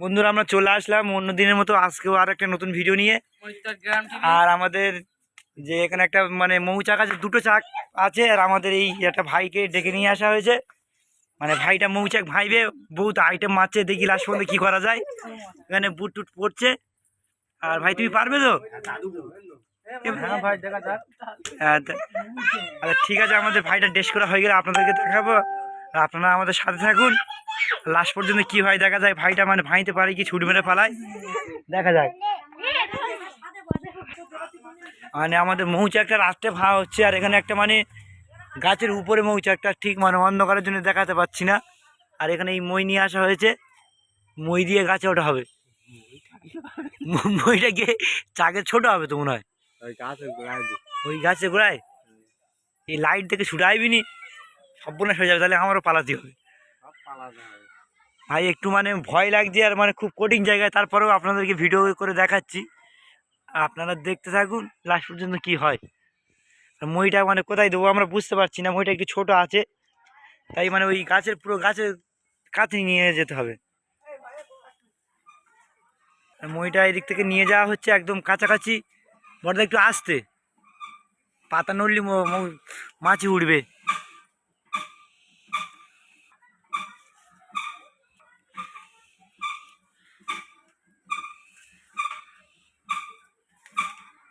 বন্ধুরা আমরা চলে আসলাম অন্য দিনের মতো। আজকেও আর একটা নতুন ভিডিও নিয়ে। আর আমাদের যে এখানে একটা মানে মৌচাক আছে দুটো চাক আছে আর আমাদের এই একটা ভাইকে ডেকে নিয়ে আসা হয়েছে। মানে ভাইটা মৌচাক ভাইবে বহুত আইটেম মারছে দেখি লাস্ট পর্যন্ত কী করা যায়। এখানে বুট টুট পড়ছে। আর ভাই তুমি পারবে তো? হ্যাঁ হ্যাঁ আচ্ছা ঠিক আছে আমাদের ভাইটা ডেস্ক করা হয়ে গেলে আপনাদেরকে দেখাবো। আপনারা আমাদের সাথে থাকুন। লাস্ট পর্যন্ত কি হয় দেখা যায় ভাইটা মানে ভাইতে পারে কি ছুট মেরে ফেলায়। দেখা যায়। মানে আমাদের মৌচাকটা রাস্তায় ভাড়া হচ্ছে আর এখানে একটা মানে গাছের উপরে মৌচাকটা ঠিক মানে অন্ধকারের জন্য দেখাতে পাচ্ছি না। আর এখানে এই মই নিয়ে আসা হয়েছে। মই দিয়ে গাছে ওটা হবে। মইটা গিয়ে চাকের ছোট হবে তো মনে হয়। ওই গাছে গোড়ায় এই লাইট থেকে ছুটে আইবিনি সর্বনাশ হয়ে যাবে তাহলে আমারও পালাতে হবে। পালাতে হবে। ভাই, একটু মানে ভয় লাগছে আর মানে খুব কঠিন জায়গায়। তারপরেও আপনাদেরকে ভিডিও করে দেখাচ্ছি। আপনারা দেখতে থাকুন লাস্ট পর্যন্ত কি হয়। মইটা মানে কোথায় দেবো আমরা বুঝতে পারছি না, মইটা একটু ছোট আছে। তাই মানে ওই গাছের পুরো গাছের কাছে নিয়ে যেতে হবে। মইটা এদিক থেকে নিয়ে যাওয়া হচ্ছে একদম কাছাকাছি। বড়দা একটু আসতে। পাতা নড়লি মাছি উঠবে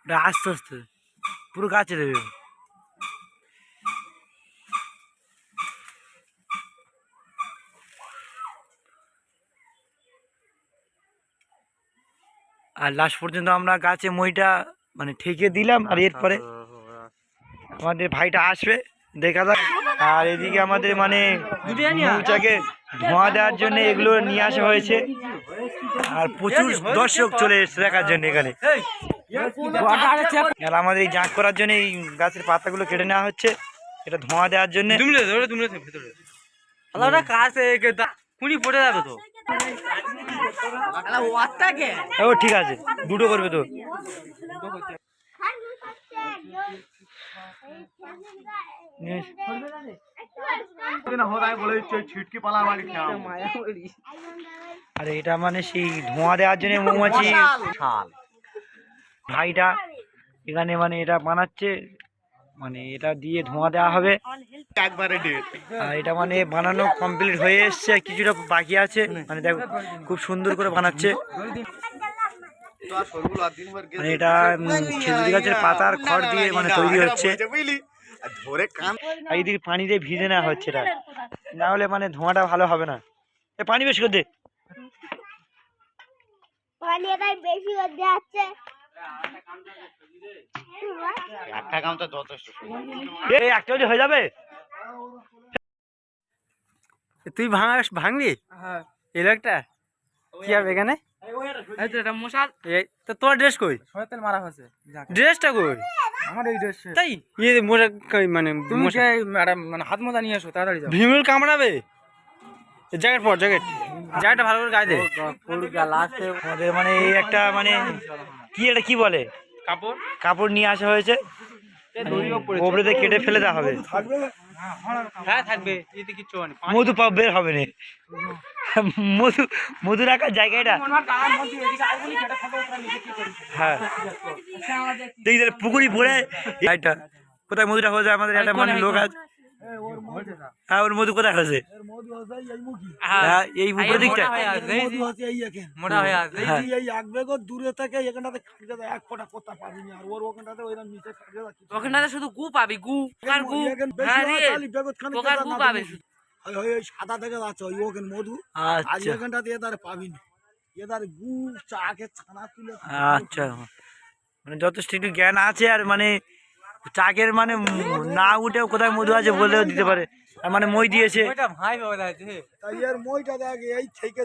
ওটা আস্তে আস্তে পুরো গাছে দেবে। আর লাস্ট পর্যন্ত আমরা গাছে মইটা মানে ঠেকে দিলাম আর এরপরে আমাদের ভাইটা আসবে দেখা যাক। আর এদিকে আমাদের মানে মৌচাকে ধোঁয়া দেওয়ার জন্য এগুলো নিয়ে আসা হয়েছে। আর প্রচুর দর্শক চলে এসেছে দেখার জন্য এখানে। আর আমাদের এই জাঁক করার জন্য এই গাছের পাতাগুলো কেটে নেওয়া হচ্ছে। এটা ধোঁয়া দেওয়ার জন্য। তুমলে ধরে তুমলে ভিতরে আলাদা কাছে কুড়ি পড়ে যাবে তো। ও ঠিক আছে। দুটো করবে তো। আর এটা মানে সেই ধোঁয়া দেওয়ার জন্য মৌমাছি শাল ভাইটা এখানে মানে এটা বানাচ্ছে মানে এটা দিয়ে ধোঁয়া দেওয়া হবে। একবারে ডেট আর এটা মানে বানানো কমপ্লিট হয়ে এসছে কিছুটা বাকি আছে। মানে দেখো খুব সুন্দর করে বানাচ্ছে। মানে এটা খেজুরি গাছের পাতার খড় দিয়ে মানে তৈরি হচ্ছে। এদিকে পানি দিয়ে ভিজে নেওয়া হচ্ছে এটা। না হলে মানে ধোঁয়াটা ভালো হবে না। এ পানি বেশি করে দে। পানিটাই বেশি করে যাচ্ছে একটা কাম তো যথেষ্ট এই একটা হয়ে যাবে? তুই ভাঙা ভাঙলি এই লোকটা? কি হবে এখানে? তো তোর ড্রেস কই? মারা হয়েছে। ড্রেসটা কই? আমার এই ড্রেস তাই? ইয়ে মোজা মানে তুমি মশা- ম্যাডাম মানে হাত মোজা নিয়ে এসো তাড়াতাড়ি যাও। ভিমুল কামড়াবে? জ্যাকেট পর জ্যাকেট। জ্যাকেটটা ভালো করে গায়ে দে। আমাদের মানে এই একটা মানে কি এটা কি বলে? কাপড়। কাপড় নিয়ে আসা হয়েছে। গোবরেতে কেটে ফেলে দেওয়া হবে। হ্যাঁ থাকবে। এতে কিচ্ছু হয়নি। মধু পাপ বের হবে না। মধু মধু রাখার জায়গা এটা? হ্যাঁ দেখি পুকুরি পড়ে এটা কোথায় মধুটা হয়েছে আমাদের একটা মানে লোক আছে। হ্যাঁ ওর মধু কোথায় হয়েছে এই উপর দিকটা মোটা হয়ে আসবে দূরে থেকে এখানটাতে খাটকে দেয় এক ফোঁটা কোথা পাবিনি আর ওর ওখানটাতে ওইরকম নিচে খাটকে দেয় ওখানটাতে শুধু গু পাবি গু পোকার গু? হ্যাঁ পোকার গু না পাবে ওই ওই সাদা থেকে যাচ্ছে ওই ওখানে মধু। আর আচ্ছা। এখানটাতে এদার পাবিনি এদার গু চাকে ছানা তুলে আচ্ছা। মানে যথেষ্ট একটু জ্ঞান আছে আর মানে চাকের মানে না উঠেও কোথায় মধু আছে বলেও দিতে পারে। আর মানে মই দিয়েছে। থেকে